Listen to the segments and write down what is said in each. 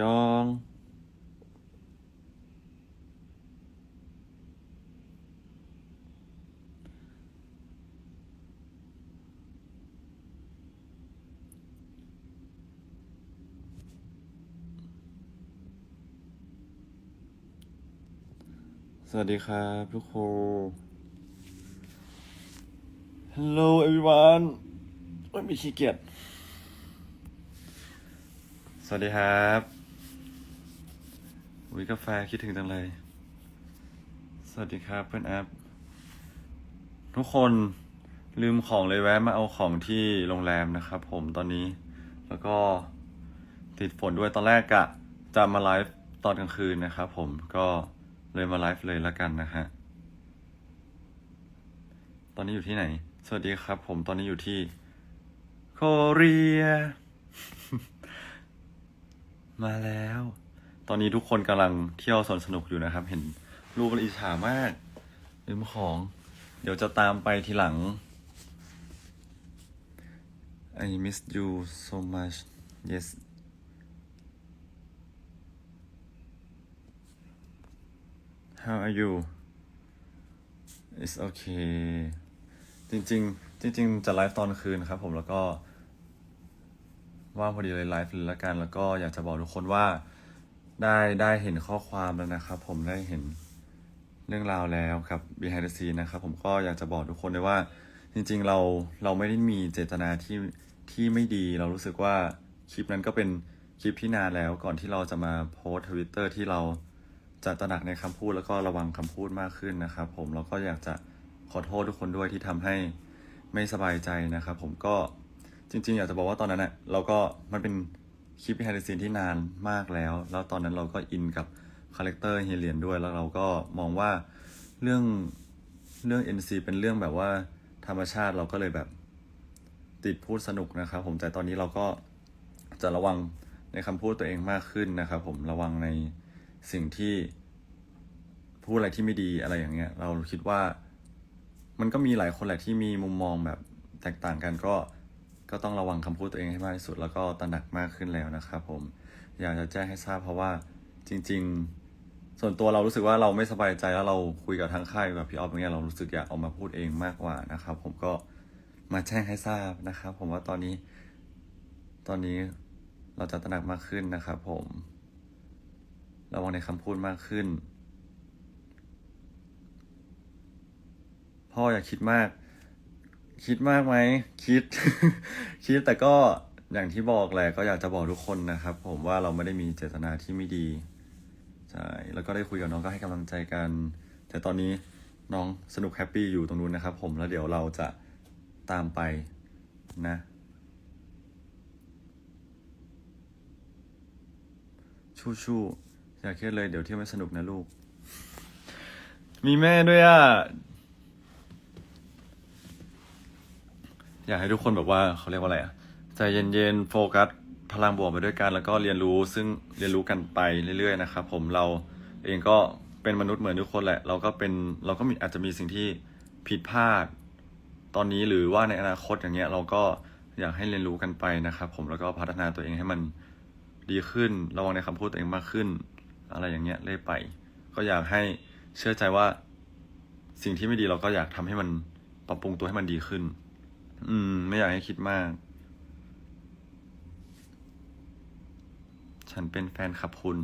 ยอง สวัสดีครับทุกคน Hello everyone ไม่มีขี้เกียจสวัสดีครับ อุ้ยกาแฟคิดถึงจังเลย สวัสดีครับเพื่อนแอปทุกคนลืมของเลยแวะมาเอาของที่โรงแรมนะครับผมตอนนี้ แล้วก็ติดฝนด้วยตอนแรกกะจะมาไลฟ์ตอนกลางคืนนะครับผมก็เลยมาไลฟ์เลยละกันนะฮะ ตอนนี้อยู่ที่ไหน สวัสดีครับ ผมตอนนี้อยู่ที่โคเรีย มาแล้ว ตอนนี้ทุกคนกำลังเที่ยวสวนสนุกอยู่นะครับ เห็นลูกอิจฉามากลืมของ เดี๋ยวจะตามไปทีหลัง I miss you so much yes how are you it's okay จริงๆ จริง ๆ จะไลฟ์ตอนคืนครับผมแล้วก็ว่างพอดีเลยไลฟ์เลยละกัน แล้วก็อยากจะบอกทุกคนว่า ได้ได้เห็นข้อความแล้วนะครับ ผมได้เห็นเรื่องราวแล้วกับ behind the scene นะครับ ผมก็อยากจะบอกทุกคนเลยว่า จริง ๆ เราเราไม่ได้มีเจตนาที่ที่ไม่ดี เรารู้สึกว่าคลิปนั้นก็เป็นคลิปที่นานแล้ว ก่อนที่เราจะมาโพสทวิตเตอร์ที่เราจะตระหนักในคำพูดแล้วก็ระวังคำพูดมากขึ้นนะครับ ผมแล้วก็อยากจะขอโทษทุกคนด้วยที่ทำให้ไม่สบายใจนะครับ ผมก็จริง ๆ อยากจะบอกว่าตอนนั้นเน่ะเราก็มันเป็น คลิป behind the scene ที่นานมากแล้ว แล้วตอนนั้นเราก็อินกับคาแรคเตอร์เฮเหรียญด้วย แล้วเราก็มองว่าเรื่องเรื่อง NC เป็นเรื่องแบบว่าธรรมชาติเราก็เลยแบบติดพูดสนุกนะครับ ผมแต่ตอนนี้เราก็จะระวังในคำพูดตัวเองมากขึ้นนะครับ ผมระวังในสิ่งที่พูดอะไรที่ไม่ดีอะไรอย่างเงี้ย เราคิดว่ามันก็มีหลายคนแหละที่มีมุมมองแบบแตกต่างกันก็ ก็ต้องระวังคำพูดตัวเองให้มากที่สุดแล้วก็ตระหนักมากขึ้นแล้วนะครับผมอยากจะแจ้งให้ทราบเพราะว่าจริง ๆ ส่วนตัวเรารู้สึกว่าเราไม่สบายใจแล้วเราคุยกับทางค่ายกับพี่ออฟอย่างเงี้ยเรารู้สึกอยากออกมาพูดเองมากกว่านะครับ ผมก็มาแจ้งให้ทราบนะครับ ผมว่าตอนนี้ ตอนนี้เราจะตระหนักมากขึ้นนะครับ ผมระวังในคำพูดมากขึ้น พ่ออย่าคิดมาก คิดมากไหมคิด คิดแต่ก็อย่างที่บอกแหละก็อยากจะบอกทุกคนนะครับ ผมว่าเราไม่ได้มีเจตนาที่ไม่ดีใช่แล้วก็ได้คุยกับน้องก็ให้กำลังใจกัน แต่ตอนนี้น้องสนุกแฮปปี้อยู่ตรงนู้นนะครับ ผมแล้วเดี๋ยวเราจะตามไปนะ ชู่ชู่อย่าเครียดเลยเดี๋ยวเที่ยวไม่สนุกนะลูก มีแม่ด้วยอะ อยากให้ทุกคนแบบว่าเขาเรียกว่าอะไรอะใจเย็นๆโฟกัสพลังบวกไปด้วยกันแล้วก็เรียนรู้ซึ่งเรียนรู้กันไปเรื่อยๆนะครับผมเราเองก็เป็นมนุษย์เหมือนทุกคนแหละ เราก็เป็นเราก็มีอาจจะมีสิ่งที่ผิดพลาด ตอนนี้หรือว่าในอนาคตอย่างเงี้ยเราก็อยากให้เรียนรู้กันไปนะครับ ผมแล้วก็พัฒนาตัวเองให้มันดีขึ้นระวังในคำพูดตัวเองมากขึ้น อะไรอย่างเงี้ยเรื่อยไป ก็อยากให้เชื่อใจว่าสิ่งที่ไม่ดีเราก็อยากทำให้มันปรับปรุงตัวให้มันดีขึ้น อืม ไม่อยากให้คิดมาก ฉันเป็นแฟนขับคุณ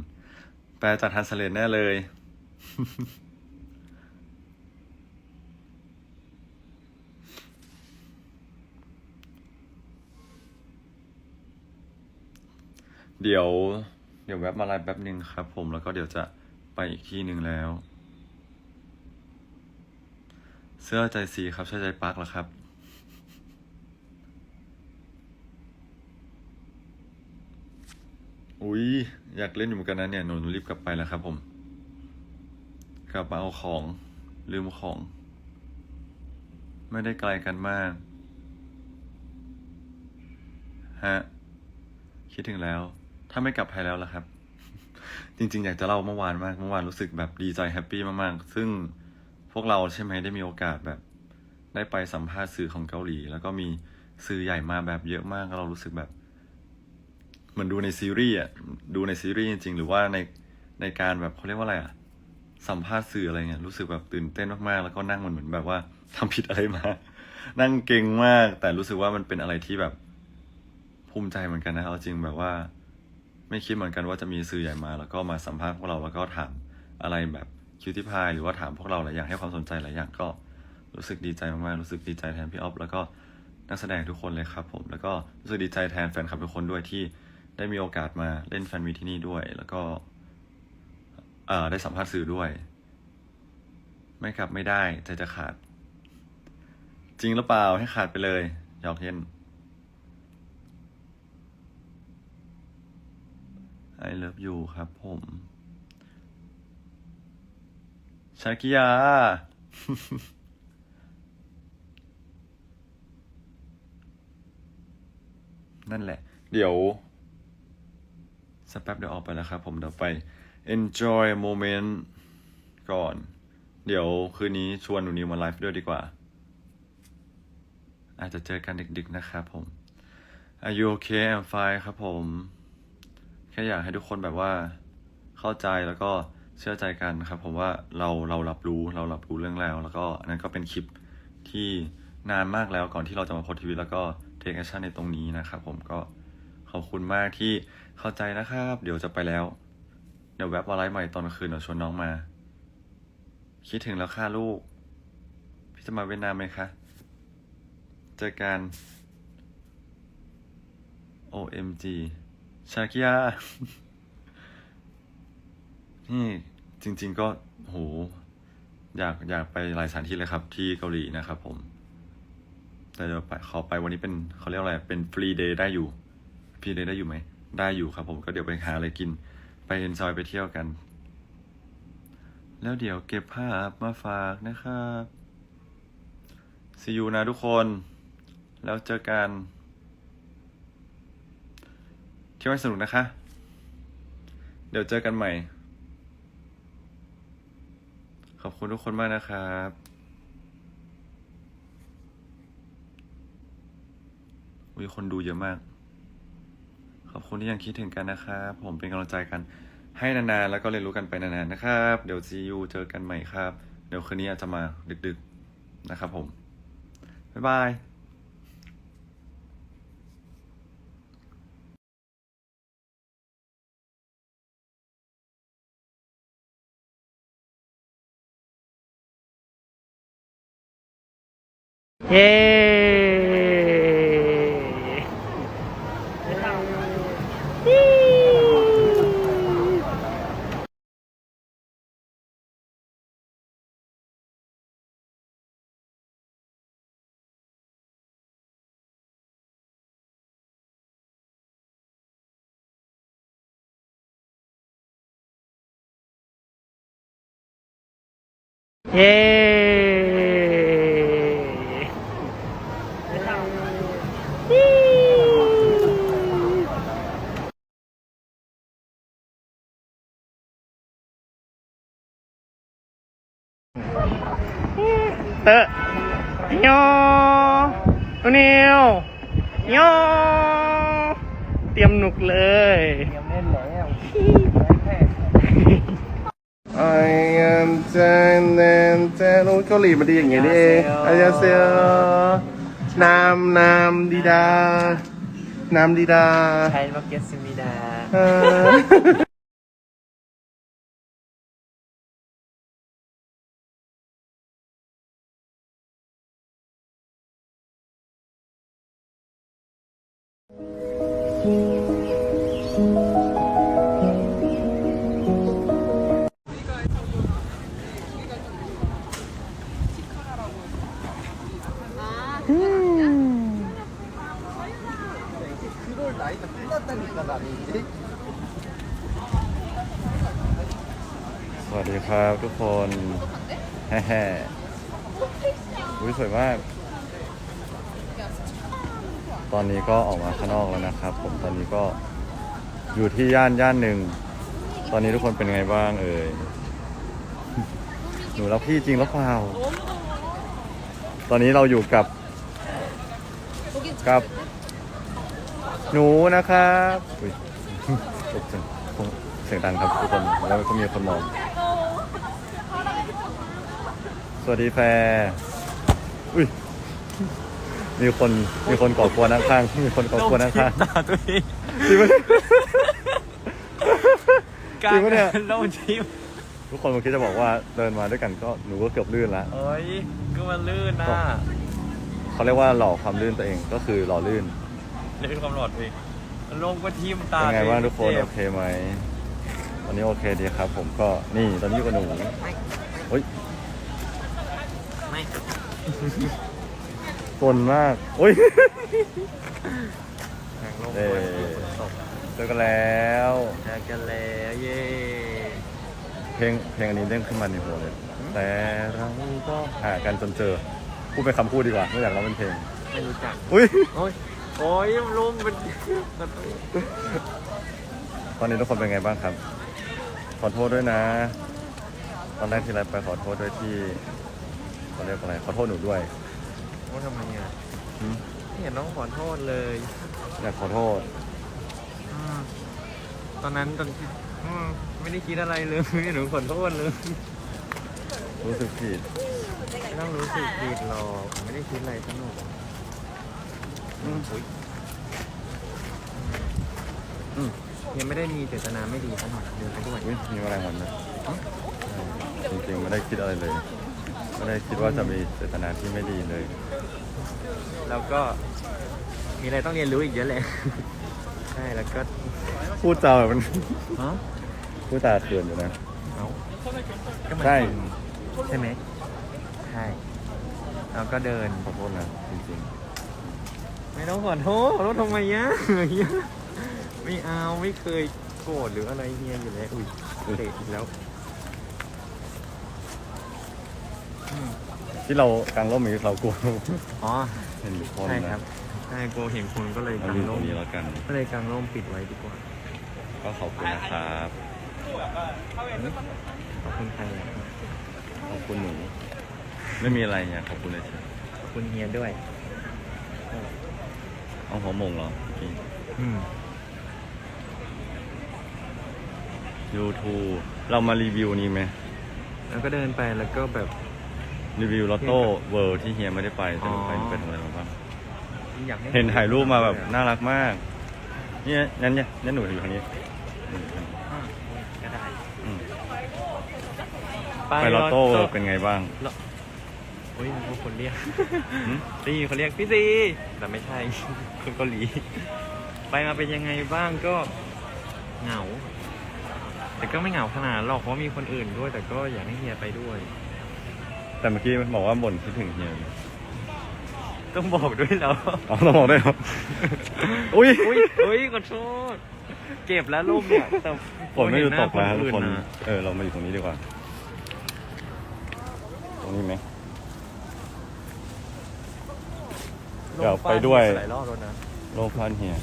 แปลจากทันสเลนแน่เลย เดี๋ยว เดี๋ยวแวบมาไลฟ์แป๊บหนึ่งครับผมแล้วก็เดี๋ยวจะไปอีกที่หนึ่งแล้ว เสื้อใจสีครับใช่ใจปาร์คเหรอครับ อุ้ยอยากเล่นอยู่เหมือนกันนะเนี่ยหนูหนูรีบกลับไปแล้วครับ ผม กลับมาเอาของลืมของ ไม่ได้ไกลกันมาก ฮะ คิดถึงแล้ว ถ้าไม่กลับไทยแล้วล่ะครับ จริง ๆ อยากจะเล่าเมื่อวานมากเมื่อวานรู้สึกแบบดีใจแฮปปี้มากๆ ซึ่งพวกเราใช่ไหมได้มีโอกาสแบบ ได้ไปสัมภาษณ์สื่อของเกาหลี แล้วก็มีสื่อใหญ่มาแบบเยอะมากเรารู้สึกแบบ เหมือนดูในซีรีส์อะดูในซีรีส์จริงๆ หรือว่าในในการแบบเขาเรียกว่าอะไรอะสัมภาษณ์สื่ออะไรเงี้ยรู้สึกแบบตื่นเต้นมากๆ แล้วก็นั่งมันเหมือนแบบว่าทำผิดอะไรมา นั่งเก่งมาก แต่รู้สึกว่ามันเป็นอะไรที่แบบภูมิใจเหมือนกันนะเอาจริงแบบว่า ไม่คิดเหมือนกันว่าจะมีสื่อใหญ่มา แล้วก็มาสัมภาษณ์พวกเราแล้วก็ถามอะไรแบบคิวที่พายหรือว่าถามพวกเราหลายอย่างให้ความสนใจหลายอย่างก็รู้สึกดีใจมากๆรู้สึกดีใจแทนพี่ออฟแล้วก็นักแสดงทุกคนเลยครับผมแล้วก็รู้สึกดีใจแทนแฟนคลับทุกคนด้วยที่ ได้มีโอกาสมาเล่นแฟนมีที่นี่ด้วย แล้วก็ได้สัมภาษณ์สื่อด้วย ไม่กลับไม่ได้ใจจะขาด จริงหรือเปล่าให้ขาดไปเลยหยอกเย็น I love you ครับผมชากิยา นั่นแหละ เดี๋ยว สักแป๊บเดี๋ยวออกไปแล้วครับ ผมเดี๋ยวไป enjoy moment ก่อน เดี๋ยวคืนนี้ชวนหนูนิวมาไลฟ์ด้วยดีกว่า อาจจะเจอกันดึกๆนะครับผม Are you okay I'm fine ครับผม แค่อยากให้ทุกคนแบบว่าเข้าใจแล้วก็เชื่อใจกันครับ ผมว่าเราเรารับรู้เรารับรู้เรื่องแล้ว แล้วก็อันนั้นก็เป็นคลิปที่นานมากแล้วก่อนที่เราจะมาโพสต์ทวิตแล้วก็เทคแอคชั่นในตรงนี้นะครับผมก็ ขอบคุณมากที่เข้าใจนะครับ เดี๋ยวจะไปแล้ว เดี๋ยวแวบมาไลฟ์ใหม่ตอนคืนเดี๋ยวชวนน้องมา คิดถึงแล้วค่ะลูก พี่จะมาเวียดนามไหมคะ เจอกัน OMG ชาคิยานี่จริง ๆก็โหอยากอยากไปหลายสถานที่เลยครับ ที่เกาหลีนะครับผม แต่เดี๋ยวไปขอไปวันนี้เป็นเขาเรียกอะไรเป็นฟรีเดย์ได้อยู่ ฟรีเดย์ได้อยู่ไหม ได้อยู่ครับผมก็เดี๋ยวไปหาอะไรกิน ไปเอนจอยไปเที่ยวกัน แล้วเดี๋ยวเก็บภาพมาฝากนะครับซียูนะทุกคน แล้วเจอกันเที่ยวให้สนุกนะคะ เดี๋ยวเจอกันใหม่ ขอบคุณทุกคนมากนะครับมีคนดูเยอะมาก ขอบคุณที่ยังคิดถึงกันนะครับ ผมเป็นกำลังใจกันให้นานๆ แล้วก็เรียนรู้กันไปนานๆ นะครับ เดี๋ยวซียูเจอกันใหม่ครับ เดี๋ยวคืนนี้อาจจะมาดึกๆ นะครับผม บ๊ายบายเย้ เย้เตะโยตัวนิวโเกาหลีมันดีอย่างเงี้ยนี่เองอายาเซลนามนามดีดานามดีดา ใช้มาเก็ตซิมิดา เออ สวัสดีครับทุกคนแฮ่ๆอุ้ยสวยมาก ตอนนี้ก็ออกมาข้างนอกแล้วนะครับ ผมตอนนี้ก็อยู่ที่ย่านย่านหนึ่ง ตอนนี้ทุกคนเป็นไงบ้างเอ่ย หนูรักพี่จริงหรือเปล่า ตอนนี้เราอยู่กับกับ หนูนะครับอุ๊ยตกเสียงเสียงดังครับทุกคนแล้วก็มีคนมอง สวัสดีแฟร์อุ้ยมีคนมีคนก่อกวนข้างๆมีคนก่อกวนข้างตาตัวเองๆจริงปะเนี่ยจริงปะเนี่ย โลกทิพย์ทุกคนเมื่อกี้จะบอกว่าเดินมาด้วยกันก็หนูก็เกือบลื่นแล้วโอ้ยก็มันลื่นนะเขาเรียกว่าหล่อความลื่นตัวเองก็คือหล่อลื่น ลื่นความหลอดเองลงก็ทิ่มตาเป็นไงบ้างทุกคนเจ็โอบเคไหมวันนี้โอเคดีครับ ผมก็นี่ตอนนี้อยู่กับหนูไม่เฮ้ยไม่สนมากโอ้ยแข่งลงเอ่ด้วยอฝนตกเจอกันแล้วเจอกันแล้วเย้เพลงเพลงอันนี้เด้งขึ้นมาในหัวเลยแต่เราก็หากันจนเจอพูดเป็นคำพูดดีกว่าไม่อยากร้องเป็นเพลงไม่รู้จักอุ้ย โอ้ยโอ้ยลุงมันตอนนี้ทุกคนเป็นไงบ้างครับ ขอโทษด้วยนะ ตอนแรกที่ไรไปขอโทษด้วยที่เขาเรียกอะไรขอโทษหนูด้วยว่าทำไมอะหืมไม่เห็นต้องขอโทษเลยอยากขอโทษ อืมตอนนั้นตอนที่อืมไม่ได้คิดอะไรเลยหนูขอโทษเลยรู้สึกผิด ไม่ต้องรู้สึกผิดหรอกผมไม่ได้คิดอะไรสนุก อืมอุ๊ยอืมยังไม่ได้มีเจตนาไม่ดีเข้ามาเดินไปด้วยอุ๊ยมีแมลงวันนะจริงๆไม่ได้คิดอะไรเลย ไม่ได้คิดว่าจะมีเจตนาที่ไม่ดีเลย แล้วก็มีอะไรต้องเรียนรู้อีกเยอะเลย ใช่แล้วก็พูดจาแบบมัน ฮะพูดจาเถื่อนอยู่นะ เอาก็มันใช่จริงใช่ไหมใช่แล้วก็เดิน ขอโทษนะจริง ไม่ต้องขอโทษขอโทษทำไมยะเฮียไม่เอาไม่เคยโกรธหรืออะไรเฮียอยู่แล้วอุ้ยเตะอีกแล้วอืมๆที่เรากางร่มมีเรากลัวอ๋อเห็นคนใช่นะครับใช่กลัวเห็นคนก็เลยเรากางอยู่ตรร่งมนี้แล้วกัน ก็เลยกางร่มปิดไว้ดีกว่า ก็ขอบคุณนะครับ ขอบคุณใครอะขอบคุณหนู ไม่มีอะไรเนี่ยขอบคุณเลยเชียวขอบคุณเฮียด้วย เอาหัวหมงเหรอพี่อืมยูทูเรามารีวิวนี้ไหมแล้วก็เดินไปแล้วก็แบบ รีวิวลอตโต้เวิลด์ที่เฮียไม่ได้ไปแต่หนูไปอ๋อไปทำอะไรมาบ้างอยากให้เห็นถ่ายรูปมาแบบน่ารักมาก เนี่ยนั่นเนี่ยนั่นหนูอยู่ทางนี้อืมอ่าก็ได้อืมไปลอตโต้เป็นไงบ้าง โอ้ยมีคนเรียกหืมตีเขาเรียกพี่ซีแต่ไม่ใช่ คนเกาหลี ไปมาเป็นยังไงบ้างก็เหงา แต่ก็ไม่เหงาขนาดหรอกเพราะมีคนอื่นด้วย แต่ก็อยากให้เฮียไปด้วย แต่เมื่อกี้บอกว่าบ่นคิดถึงเฮียต้องบอกด้วยแล้วอ๋อเราบอกได้เหรออุ้ย อุ้ยอุ้ยขอโทษเก็บแล้วรูปเนี่ยแต่ฝนไม่ดูตกแล้วทุกคนเห็หาเออ เรามาอยู่ตรงนี้ดีกว่า ตรงนี้ไหม เดี๋ยวไปด้วยหลายรอบแล้วนะโลกพันเฮีย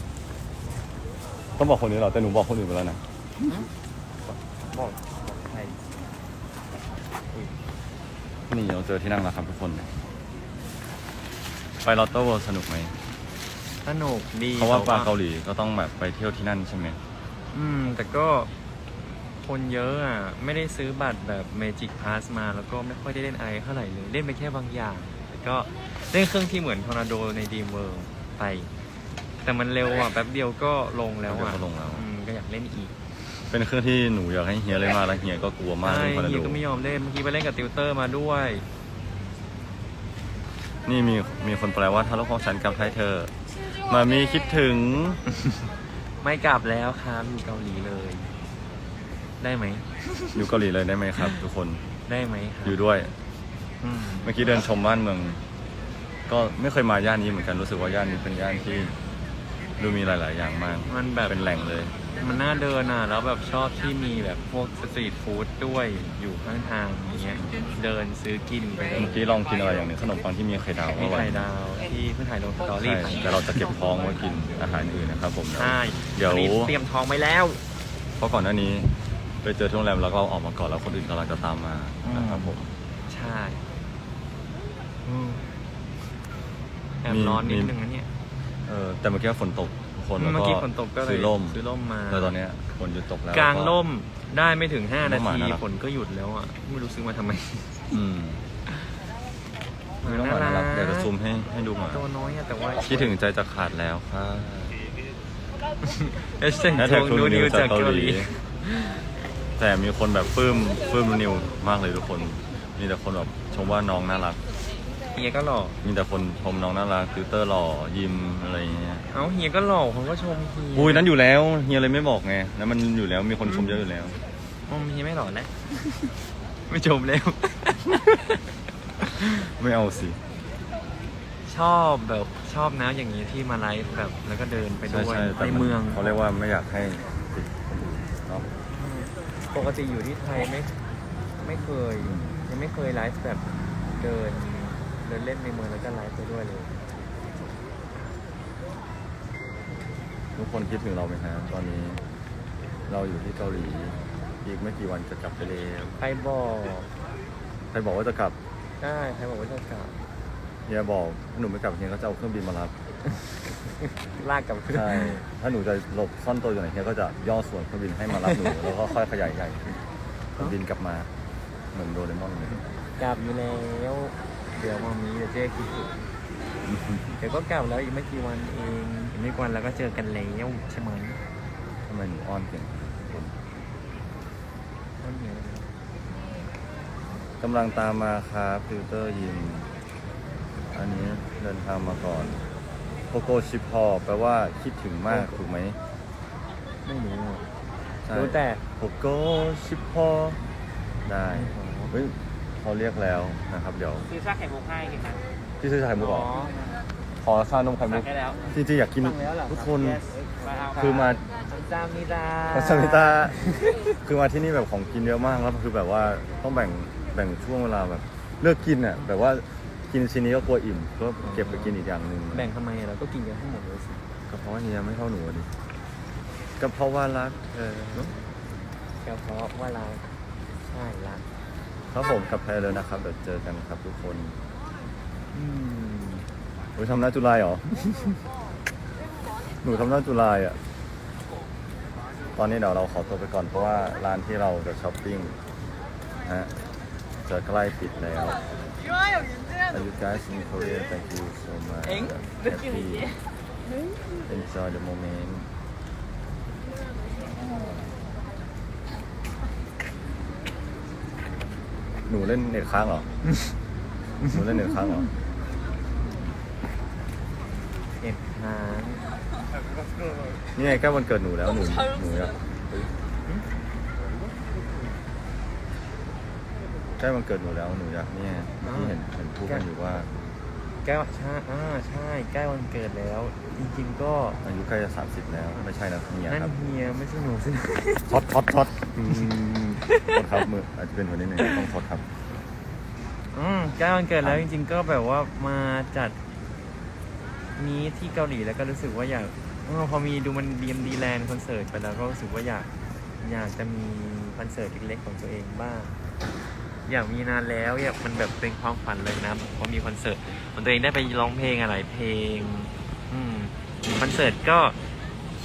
ต้องบอกคนนี้เหรอแต่หนูบอกคนอื่นไปแล้วนะบอกบอกใครนี่เราเจอที่นั่งแล้วครับทุกคน ไปลอตโต้เวิลด์สนุกไหมสนุกดีเพราะว่าแต่ปลาเกาหลีก็ต้องแบบไปเที่ยวที่นั่นใช่ไหมอืม แต่ก็คนเยอะอะ ไม่ได้ซื้อบัตรแบบ Magic Pass มาแล้วก็ไม่ค่อยได้เล่นอะไรเท่าไหร่เลย เล่นไปแค่บางอย่างแต่ ก็เล่นเครื่องที่เหมือนทอร์นาโดใน Dream World ไป แต่มันเร็วอะแป๊บเดียวก็ลงแล้วเดี๋ยวอะก็ลงแล้ว อืมก็อยากเล่นอีกเป็นเครื่องที่หนูอยากให้เฮียเล่นมากแล้วเฮียก็กลัวมากใช่เล่นคอนเฮียโดก็ไม่ยอมเล่นเมื่อกี้ไปเล่นกับติวเตอร์มาด้วย นี่มีมีคนแปลว่าถ้าโลกของฉันกับไทยเธอมามีคิดถึง ไม่กลับแล้วครับอยู่เกาหลีเลย ได้ไหมอยู่เกาหลีเลยได้ไหมครับ ทุกคนได้ไหมครับอยู่ด้วยอืม เมื่อกี้เดินชมบ้านเมือง ก็ไม่เคยมาย่านนี้เหมือนกันรู้สึกว่าย่านนี้เป็นย่านที่ดูมีหลาย ๆ อย่างมากมันแบบ เป็นแหล่งเลย มันน่าเดินอะ แล้วแบบชอบที่มีแบบพวกสตรีทฟู้ดด้วยอยู่ข้างทางอย่างเงี้ยเดินซื้อกินไปเลยเมื่อกี้ลองกินอะไรอย่างหนึงขนมปังที่มีไข่ดาวมีอร่อยไข่ดาวที่เพิ่งถ่ายลงสตอใช่รี่แต่เราจะเก็บท้องไว้กินอาหารอื่นนะครับผม ใช่เดี๋ยวอันนี้เตรียมทองไว้แล้ว เพราะก่อนหน้านี้ไปเจอที่โรงแรมแล้วก็ออกมาก่อนแล้วคนอื่นกำลังจะตามมานะครับผม ใช่อืม แอบมีร้อนนิดมีนึงนะเนี่ยเออแต่เมื่อกี้ฝนตกทุกคนแล้วเมื่อก็กี้ฝนตกก็เลยซื้อร่มซื้อร่มมาแต่ตอนเนี้ยฝนหยุดตกแล้วกลางร่มได้ไม่ถึง5นาน้องหมาทีน่ารักฝนก็หยุดแล้วอะไม่รู้ซื้อมาทำไม อืมมีน้องหมาน่ารักเดี๋ยวจะซูมให้ให้ดูหมาตัวน้อยอะแต่ว่าคิดถึงใจจะขาดแล้วค่ะเอสเซนแฮชทแท็กงทูนูนินิววจาจากกเกาเกาหหลีลีแต่มีคนแบบปลื้มปลื้มนิวมากเลยทุกคน มีแต่คนแบบชมว่าน้องน่ารัก เฮียก็หล่อ มีแต่คนชมน้องน่ารักติวเตอร์หล่อยิ้มอะไรอย่างเงี้ยเอ้าเฮียก็หล่อเขาก็ชมเฮียอุ้ยนั้นอยู่แล้วเฮียเลยไม่บอกไงแล้วมันอยู่แล้วมีคนชมเยอะอยู่แล้วอืมเฮียไม่หล่อแล้วไม่ชมแล้ว ไม่เอาสิ ชอบแบบชอบนะอย่างนี้ที่มาไลฟ์แบบ แล้วก็เดินไปใช่ด้วยใช่แต่ในมันเมือง เขาเรียกว่าไม่อยากให้ติดคนอื่นเนาะปกติอยู่ที่ไทยไม่ไม่เคย ยังไม่เคยไลฟ์แบบเดิน เดินเล่นในเมืองแล้วก็ไลฟ์ไปด้วยเลยทุกคนคิดถึงเราไหมฮะตอนนี้ เราอยู่ที่เกาหลี อีกไม่กี่วันจะกลับไปแล้วใครบอกใครบอกว่าจะกลับได้ใครบอกว่าจะกลับเฮียบอกถ้าหนูไม่กลับเฮียก็จะเอาเครื่องบินมารับลากกลับขึ้นใช่ถ้าหนูจะหลบซ่อนตัวอยู่ไหนเฮียก็จะย่อส่วนเครื่องบินให้มารับหนู แล้วก็ค่อยขยายใหญ่ขึ้นเครื่องบินกลับมาเหมือนโดเรมอนเลยกลับอยู่แล้ว เดี๋ยวมามีเดี๋ยวเจ๊คิดถึงเดี๋ยวก็กลับแล้วอีกไม่กี่วันเองอีกไม่กี่วันแล้วก็เจอกันแล้วใช่ไหมทำไมหนูอ้อนเก่งต้นเหนียวเลยกำลังตามมาครับฟิลเตอร์ยิมอันนี้เดินทางมาก่อนโคโกชิพอแปลว่าคิดถึงมากถูกไหมไม่รู้อะใช่รู้แต่โคโกชิพอได้เฮ้ย เขาเรียกแล้วนะครับเดี๋ยวซื้อชาไข่มุกให้กี่ครั้งพี่ซื้อชาไข่มุกเหรอขอชานมไข่มุสั่กงได้แล้วจริงๆอยากกินสั่งแล้วเหรอทุกคน Yes มาเอาคือมา จามิดาพัสมิตาคือมาที่นี่แบบของกินเยอะมากแล้วคือแบบว่าต้องแบ่งแบ่งช่วงเวลาแบบเลือกกินอะแบบว่ากินชิ้นนี้ก็กลัวอิ่มก็เก็บไปกินอีกอย่างหนึ่งแบ่งทำไมอะเราก็กินกันทั้งหมดเลยสิก็เพราะว่าเฮียไม่เท่าหนูอะดิก็เพราะว่ารักเออก็เพราะว่าเราใช่รัก ครับผมกลับไทยเลยนะครับเดี๋ยวเจอกันครับทุกคนอืมหนูทำหน้าจุลายเหรอ หนูทำหน้าจุลายอะ ตอนนี้เดี๋ยวเราขอตัวไปก่อนเพราะว่าร้านที่เราจะช้อปปิ้งนะฮะจะใกล้ปิดแล้ว Are you guys in Korea? Thank you so much. Happy. Enjoy the moment. หนูเล่นเน็ตค้างเหรอ หนูเล่นเน็ตค้างเหรอ เอ็ดหางนี่ไงใกล้วันเกิดหนูแล้วหนูหนูอยากใกล้วันเกิดหนูแล้วหนูอยากเนี่ยที่เห็นเห็นพูดกันอยู่ว่าใกล้วันใช่อ่าใช่ใกล้วันเกิดแล้ว จริง ๆ ก็อายุใกล้จะสามสิบแล้วไม่ใช่นะเนี่ยนั่นครับเฮียไม่ใช่หนูสิช็อตช็อตช็อตอืม กดครับมืออาจจะเป็นคนนิดนึงต้องช็อครับ อืมใกล้วันเกิดแล้วจริง ๆ ก็แบบว่ามาจัดนี้ที่เกาหลีแล้วก็รู้สึกว่าอยากเออพอมีดูมันดีมดีแลนด์คอนเสิร์ตไปแล้วก็รู้สึกว่าอยากอยากจะมีคอนเสิร์ตเล็กๆของตัวเองบ้าง อยากมีนานแล้วอยากมันแบบเป็นความฝันเลยนะพอมีคอนเสิร์ตของตัวเองได้ไปร้องเพลงอะไรเพลง อืมคอนเสิร์ตก็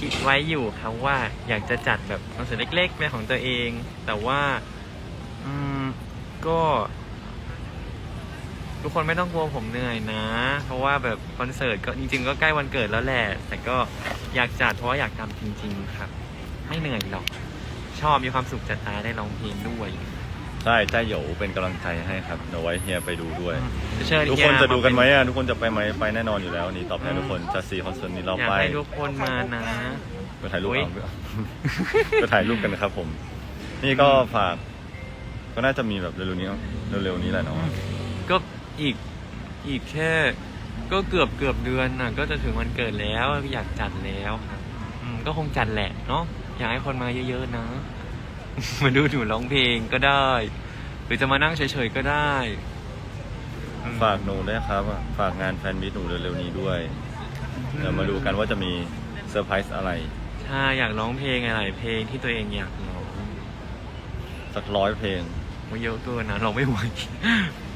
คิดไว้อยู่ครับว่าอยากจะจัดแบบคอนเสิร์ตเล็กๆเป็นของตัวเอง แต่ว่าอืมก็ ทุกคนไม่ต้องกลัวผมเหนื่อยนะ เพราะว่าแบบคอนเสิร์ตก็จริง ๆ ก็ใกล้วันเกิดแล้วแหละ แต่ก็อยากจัดเพราะว่าอยากทำจริง ๆ ครับ ไม่เหนื่อยหรอก ชอบมีความสุขจะตายได้ร้องเพลงด้วย ใช่ใต้เหยวเป็นกำลังใจให้ครับเดี๋ยวไว้เฮียไปดูด้วย เชิญทุกคนเฮียจะดูกันไหมาเป็อะทุกคนจะไปไหมไปแน่นอนอยู่แล้วนี่ตอบแทนทุกคนจะซีคอนเสิร์ตนี้เราอยากไปให้ทุกคนมานะ ไปถ่ายรูปอุ๊ย เอาไปถ่ายรูปกันนะครับผม นี่ก็ฝากก็น่าจะมีแบบเร็วๆนี้เร็วๆนี้แหละเนาะก็อีกอีกแค่ ก็เกือบเกือบเดือนน่ะ ก็จะถึงวันเกิดแล้วอยากจัดแล้วครับอืมก็คงจัดแหละเนาะอยากให้คนมาเยอะๆนะ มาดูหนูร้องเพลงก็ได้ หรือจะมานั่งเฉยๆก็ได้อืมฝากหนูด้วยครับ ฝากงานแฟนมิตหนูเร็วๆนี้ด้วยเดี๋ยวมาดูกันว่าจะมีเซอร์ไพรส์อะไรใช่อยากร้องเพลงอะไรเพลงที่ตัวเองอยากร้องสักร้อยเพลงว่าเยอะเกินนะร้องไม่ไหว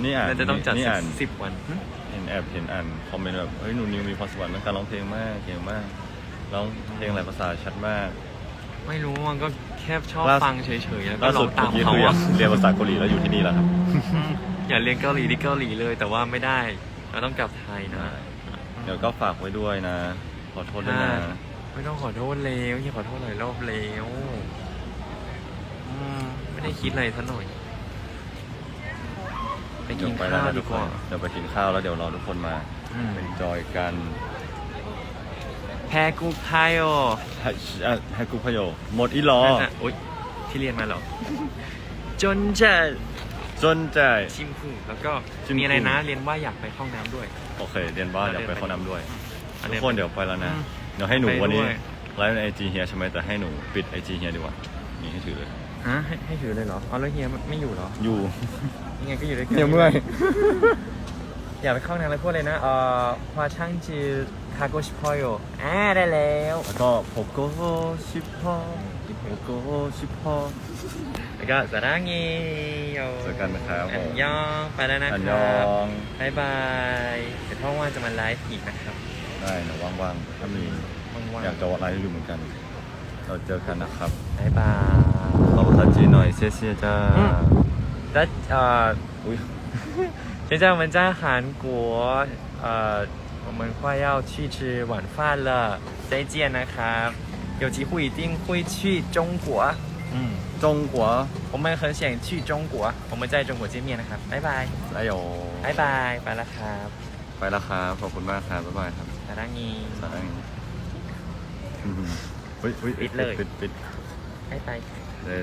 นี่อ่านน่าจะต้องจัดนี่สักอ่านสิบวันเห็นแอบเห็นอ่านคอมเมนต์แบบเฮ้ยหนูนิวมีพรสวรรค์ในการร้องเพลงมากเก่งมากร้องเพลงหลายภาษาชัดมาก ไม่รู้มันก็แค่ชอบล่าสุดฟังเฉยๆแล้วก็ล่าร้สุอดงตามเมื่อกี้เขาคืออยาอะกเรียนภาษาเกาหลีแล้วอยู่ที่นี่แล้วครับอย่าเรียนเกาหลีที่เกาหลีเลย แต่ว่าไม่ได้เราต้องกลับไทยนะ เดี๋ยวก็ฝากไว้ด้วยนะ ขอโทษด้วยนะ ไม่ต้องขอโทษแล้วอย่าขอโทษหลายรอบแล้วอืมไม่ได้คิดอะไรซะหน่อย ไปเดี๋กิยนวไปแล้วข้าวนะดีทุกกคนว่า เดี๋ยวไปกินข้าวแล้วเดี๋ยวรอทุกคนมาอืมเป็นจอยกัน แพ้กูพายโอให้อะให้กูพะโยหมดอีหลอนั่นน่ะอุ๊ยที่เรียนมาเหรอ จนจะจนใจ ชิมพูแล้วก็ชิมพู มีอะไรนะ เรียนว่าอยากไปเข้าห้องน้ำด้วย โอเค เรียนว่าอยากไปเข้าน้ำด้วยอันทุนี้กคนเดี๋ยวไปแล้วนะ อืมเดี๋ยวให้หนูไปด้วย วันนี้ไลฟ์ในไอจีเฮียใช่ไหมแต่ให้หนูปิดไอจีเฮียดีกว่า นี่ให้ถือเลย ฮะให้ให้ถือเลยเหรอ เอาแล้วเฮียไม่อยู่เหรอ อยู่ ยังไงก็อยู่ด้วยกันเฮียเมื่อยอยากไปเข้าห้องน้ำเลยพูดเลยนะ เอ่อฮวาช่างจื อคาโกชิพอยอ่าได้แล้ว แล้วก็ผมก็ชิปพอผมก็ชิปพอ แล้วก็สารังเงียว เจอกันนะครับ อันยองไปแล้วนะ อัน ค ย รั อบ ง บายบายเดี๋ยวถ้าว่างจะมาไลฟ์อีกนะครับ ได้เดี๋ยวว่างๆ ถ้ามี ว่างๆ อยากจะไลฟ์อยู่เหมือนกัน เราเจอกันนะครับ บายบาย ขอภาษาจีนหน่อยเซียเซียจ้า 嗯แล้วเอ่อ อุ้ย 现在我们在韩国，呃， 我们快要去吃晚饭了，再见นะครับ有机会一定会去中国。嗯， จงกัว 我们很想去中国，我们在中国见面นะครับบ๊ายบาย ไรโย บ๊ายบายไปแล้วครับ ไปแล้วครับขอบคุณมากครับบ๊ายบายครับ สารังงี สาระนี้อืมเฮ้ยฮ้ ปิดเลย ปิดปิด บ๊ายบาย เลย